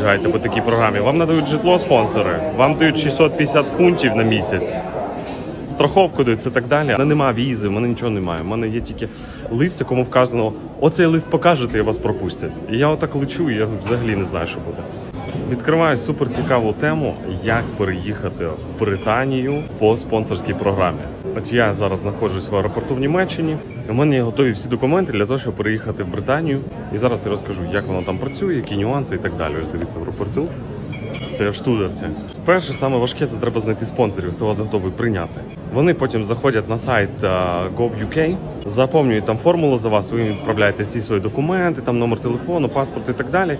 Грайте по такій програмі. Вам надають житло спонсори, вам дають 650 фунтів на місяць. Страховку дають і так далі. У мене немає візи, в мене нічого немає. У мене є тільки лист, якому вказано, оцей лист покажете і вас пропустять. І я отак лечу, і я взагалі не знаю, що буде. Відкриваю супер цікаву тему, як переїхати в Британію по спонсорській програмі. От я зараз знаходжусь в аеропорту в Німеччині. У мене є готові всі документи для того, щоб переїхати в Британію. І зараз я розкажу, як воно там працює, які нюанси і так далі. Ось дивіться в аеропорту. Це в Штутгарті. Перше, саме важке, це треба знайти спонсорів, хто вас готовий прийняти. Вони потім заходять на сайт е, gov.uk, заповнюють там формулу за вас, ви відправляєте всі свої документи, там номер телефону, паспорт і так далі.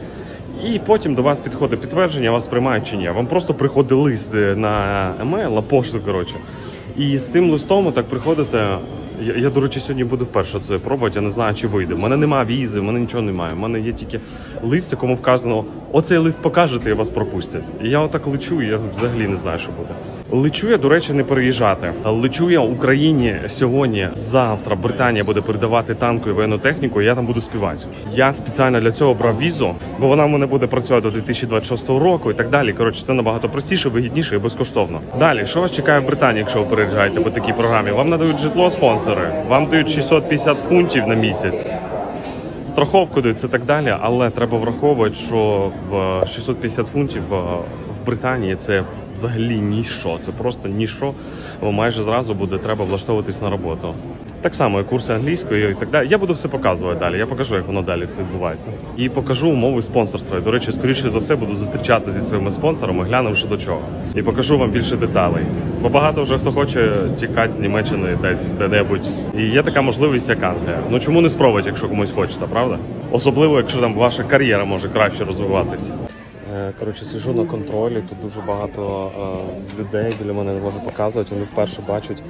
І потім до вас підходить підтвердження, вас приймають чи ні. Вам просто приходить лист е, на емейл, на пошту, коротше. І з цим листом так приходите. Я, я, до речі, сьогодні буду вперше це пробувати, я не знаю, чи вийде. У мене немає візи, в мене нічого немає. У мене є тільки лист, якому вказано, оцей лист покажете і вас пропустять. І я отак лечу, і я взагалі не знаю, що буде. Лечу я, до речі, не переїжджати. Лечу я Україні сьогодні. Завтра Британія буде передавати танку і воєнну техніку, я там буду співати. Я спеціально для цього брав візу, бо вона в мене буде працювати до 2026 року і так далі. Коротше, це набагато простіше, вигідніше і безкоштовно. Далі, що вас чекає в Британії, якщо ви переїжджаєте по такій програмі? Вам надають житло спонсори, вам дають 650 фунтів на місяць. Страховку дають і так далі, але треба враховувати, що в 650 фунтів е, Британії це взагалі ніщо. Це просто ніщо, бо майже зразу буде треба влаштовуватись на роботу. Так само і курси англійської і так далі. Я буду все показувати далі. Я покажу, як воно далі все відбувається. І покажу умови спонсорства. І, До речі, скоріше за все буду зустрічатися зі своїми спонсорами, глянувши до чого. І покажу вам більше деталей. Бо багато вже хто хоче тікати з Німеччини десь де-небудь. І є така можливість, як Англія. Ну чому не спробувати, якщо комусь хочеться, правда? Особливо, якщо там ваша кар'єра може краще розвиватися. Е, Коротше, сижу на контролі, тут дуже багато е, людей біля мене не можу показувати, вони вперше бачать.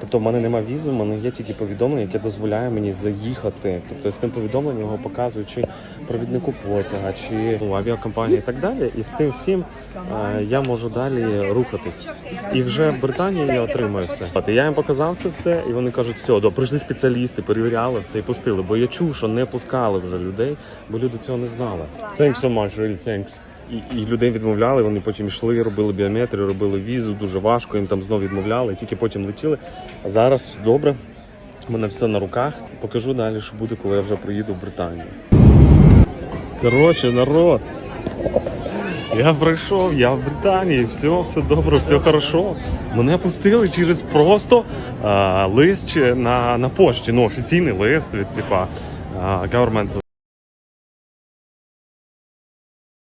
Тобто в мене немає візи, в мене є тільки повідомлення, яке дозволяє мені заїхати. Тобто з тим повідомленням його показують чи провіднику потяга, чи ну, авіакомпанії і так далі. І з цим всім е, я можу далі рухатись. І вже в Британії я отримаю все. Я їм показав це все, і вони кажуть, все, до прийшли спеціалісти, перевіряли все і пустили. Бо я чув, що не пускали вже людей, бо люди цього не знали. Thanks so much, really thanks. І, і людей відмовляли, вони потім йшли, робили біометрію, робили візу, дуже важко, їм там знов відмовляли, і тільки потім летіли. А зараз добре, у мене все на руках. Покажу далі, що буде, коли я вже приїду в Британію. Коротше, народ. Я прийшов, я в Британії, все, все добре, все хорошо. Мене пустили через просто а, лист на, на пошті, ну офіційний лист від типа government